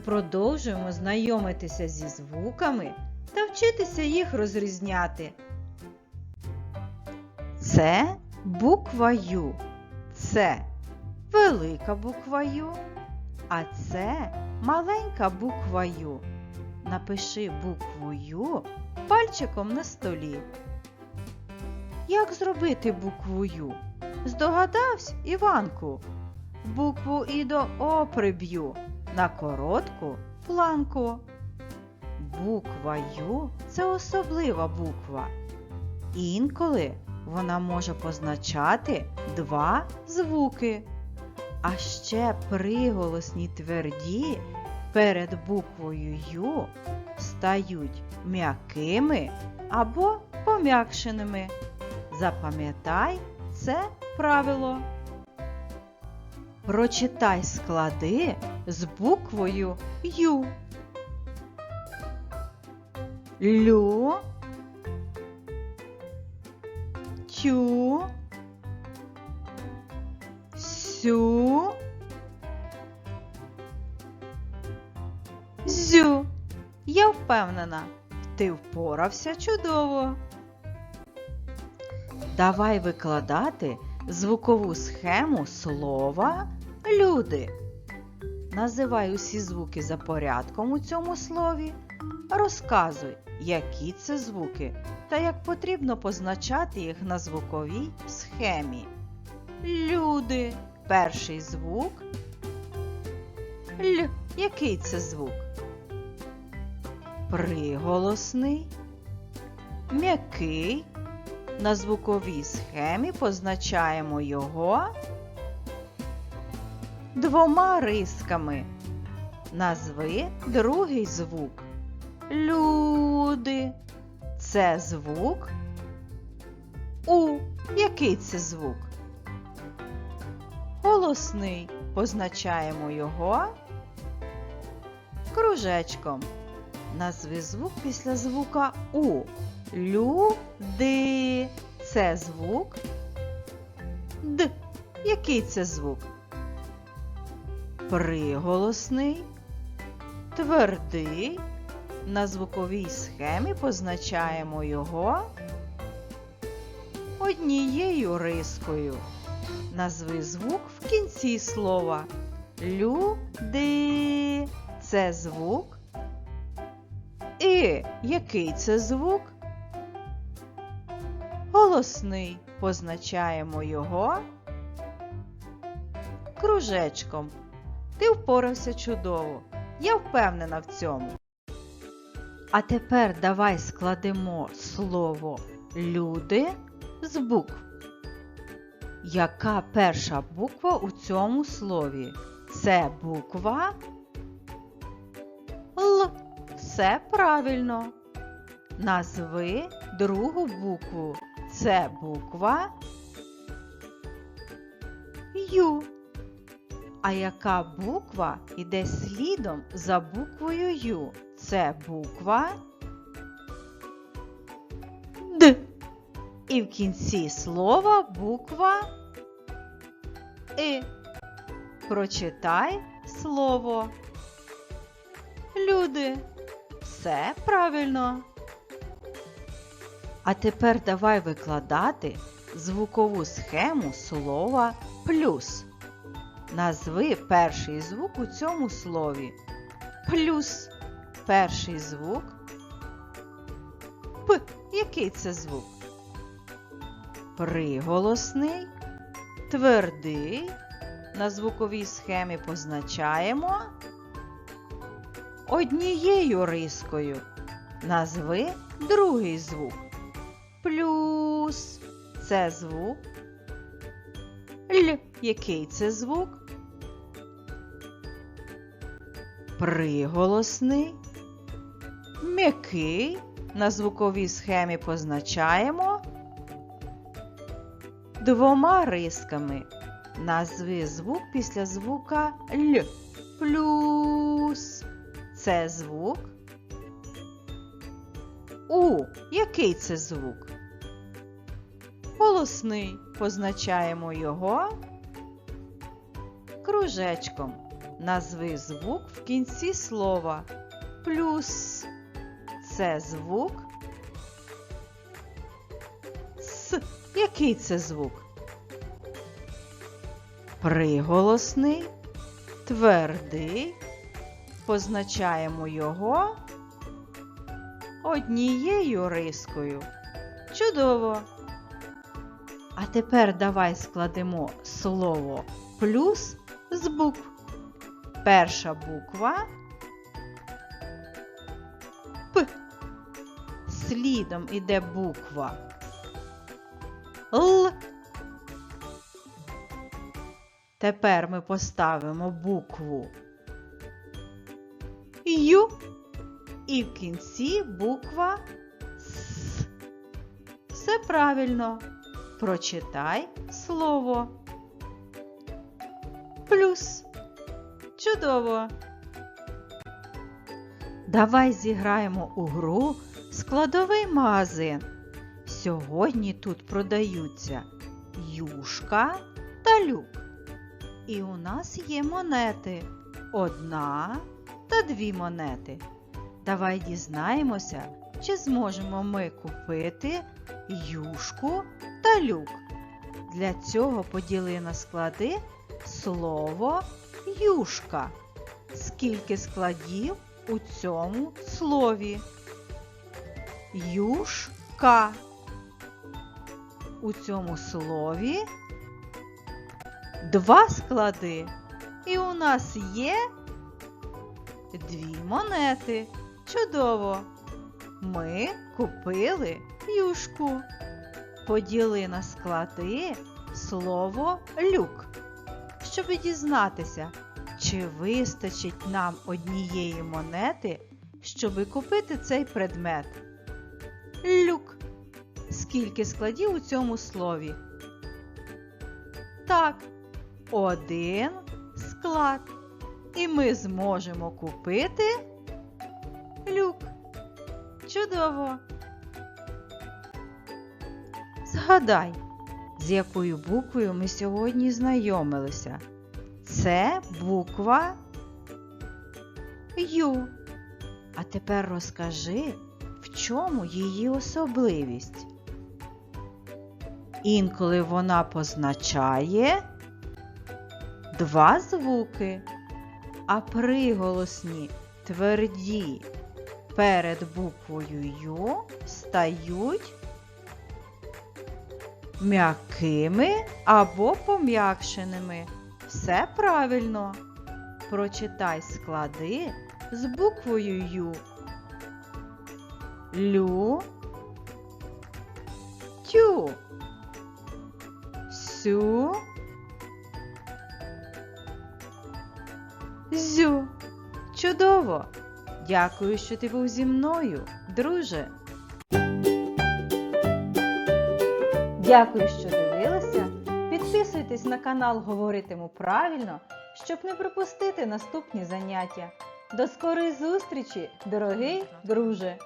продовжуємо знайомитися зі звуками та вчитися їх розрізняти. Це буква Ю. Це велика буква Ю, а це маленька буква Ю. Напиши букву Ю пальчиком на столі. Як зробити букву Ю? Здогадавсь, Іванку? Букву І до О приб'ю на коротку планку. Буква Ю це особлива буква. Інколи вона може позначати два звуки. А ще приголосні тверді перед буквою Ю стають м'якими або пом'якшеними. Запам'ятай це правило. Прочитай склади з буквою Ю. Лю. Тю. Сю. Зю. Я впевнена, ти впорався чудово. Давай викладати звукову схему слова люди. Називай усі звуки за порядком у цьому слові. Розказуй, які це звуки та як потрібно позначати їх на звуковій схемі. Люди. Перший звук. Л. Який це звук? Приголосний. М'який. На звуковій схемі позначаємо його двома рисками. Назви другий звук. Люди. Це звук. У. Який це звук? Голосний. Позначаємо його кружечком. Назви звук після звука У. Люди. Це звук. Д. Який це звук? Приголосний. Твердий. На звуковій схемі позначаємо його однією рискою. Назви звук в кінці слова. Люди. Це звук. Який це звук? Голосний. Позначаємо його кружечком. Ти впорався чудово. Я впевнена в цьому. А тепер давай складемо слово люди з букв. Яка перша буква у цьому слові? Це буква. Все правильно. Назви другу букву. Це буква Ю. А яка буква йде слідом за буквою Ю? Це буква Д. І в кінці слова буква И. Прочитай слово. Люди. Все правильно. А тепер давай викладати звукову схему слова плюс. Назви перший звук у цьому слові. Плюс перший звук. П. Який це звук? Приголосний, твердий. На звуковій схемі позначаємо однією рискою. Назви другий звук. Плюс це звук. Л. Який це звук? Приголосний. М'який. На звуковій схемі позначаємо двома рисками. Назви звук після звука Л. Плюс. Це звук. У. Який це звук? Голосний. Позначаємо його кружечком. Назви звук в кінці слова. Плюс це звук. С. Який це звук? Приголосний, твердий. Позначаємо його однією рискою. Чудово! А тепер давай складемо слово плюс з букв. Перша буква П. Слідом іде буква Л. Тепер ми поставимо букву Ю і в кінці буква С. Все правильно. Прочитай слово. Плюс. Чудово. Давай зіграємо у гру складовий магазин. Сьогодні тут продаються юшка та люк. І у нас є монети. Одна та дві монети. Давай дізнаємося, чи зможемо ми купити юшку та люк. Для цього поділи на склади слово юшка. Скільки складів у цьому слові? Юшка. У цьому слові два склади. І у нас є дві монети. Чудово! Ми купили юшку. Поділи на склади слово люк, щоб дізнатися, чи вистачить нам однієї монети, щоби купити цей предмет. Люк. Скільки складів у цьому слові? Так, один склад. І ми зможемо купити люк. Чудово! Згадай, з якою буквою ми сьогодні знайомилися. Це буква Ю. А тепер розкажи, в чому її особливість. Інколи вона позначає два звуки, а приголосні тверді перед буквою Ю стають м'якими або пом'якшеними. Все правильно. Прочитай склади з буквою Ю. Лю. Тю. Сю. Зю. Чудово! Дякую, що ти був зі мною, друже. Дякую, що дивилися. Підписуйтесь на канал Говоритиму правильно, щоб не пропустити наступні заняття. До скорої зустрічі, дорогий друже!